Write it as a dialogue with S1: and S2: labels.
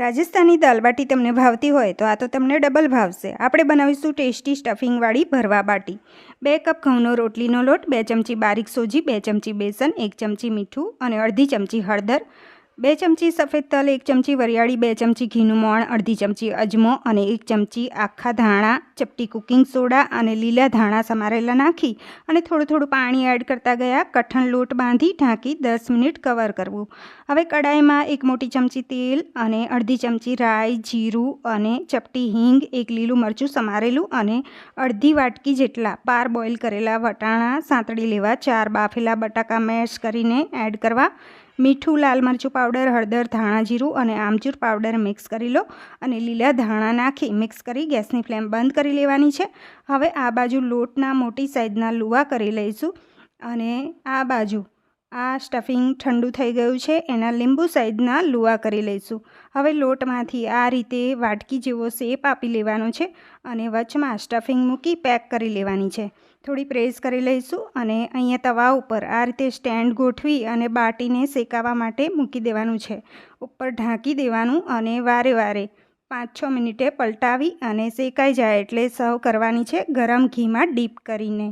S1: રાજસ્થાની દાલબાટી તમને ભાવતી હોય તો આ તો તમને ડબલ ભાવશે. આપણે બનાવીશું ટેસ્ટી સ્ટફિંગવાળી ભરવા બાટી. બે કપ ઘઉંનો રોટલીનો લોટ, બે ચમચી બારીક સોજી, બે ચમચી બેસન, એક ચમચી મીઠું અને અડધી ચમચી હળદર. બે ચમચી સફેદ તલ, એક ચમચી વરિયાળી, બે ચમચી ઘીનું મોણ, અડધી ચમચી અજમો અને એક ચમચી આખા ધાણા, ચપટી કુકિંગ સોડા અને લીલા ધાણા સમારેલા નાખી અને થોડું થોડું પાણી એડ કરતા ગયા. કઠણ લોટ બાંધી ઢાંકી દસ મિનિટ કવર કરવું. હવે કડાઈમાં એક મોટી ચમચી તેલ અને અડધી ચમચી રાઈ, જીરું અને ચપટી હિંગ, એક લીલું મરચું સમારેલું અને અડધી વાટકી જેટલા પાર બોઇલ કરેલા વટાણા, સાંતળી લેવા ચાર બાફેલા બટાકા મેશ કરીને એડ કરવા. મીઠું, લાલ મરચું પાવડર, હળદર, ધાણા જીરું અને આમચૂર પાવડર મિક્સ કરી લો અને લીલા ધાણા નાખી મિક્સ કરી ગેસની ફ્લેમ બંધ કરી લેવાની છે. હવે આ બાજુ લોટના મોટી સાઇઝના લુવા કરી લઈશું અને આ બાજુ આ સ્ટફિંગ ઠંડુ થઈ ગયું છે, એના લીંબુ સાઈઝના લુવા કરી લઈશું. હવે લોટમાંથી આ રીતે વાટકી જેવો શેપ આપી લેવાનો છે અને વચમાં સ્ટફિંગ મૂકી પેક કરી લેવાની છે. થોડી પ્રેસ કરી લઈશું અને અહીંયા તવા ઉપર આ રીતે સ્ટેન્ડ ગોઠવી અને બાટીને શેકાવા માટે મૂકી દેવાનું છે. ઉપર ઢાંકી દેવાનું અને વારે વારે પાંચ છ મિનિટે પલટાવી અને શેકાઈ જાય એટલે સર્વ કરવાની છે ગરમ ઘીમાં ડીપ કરીને.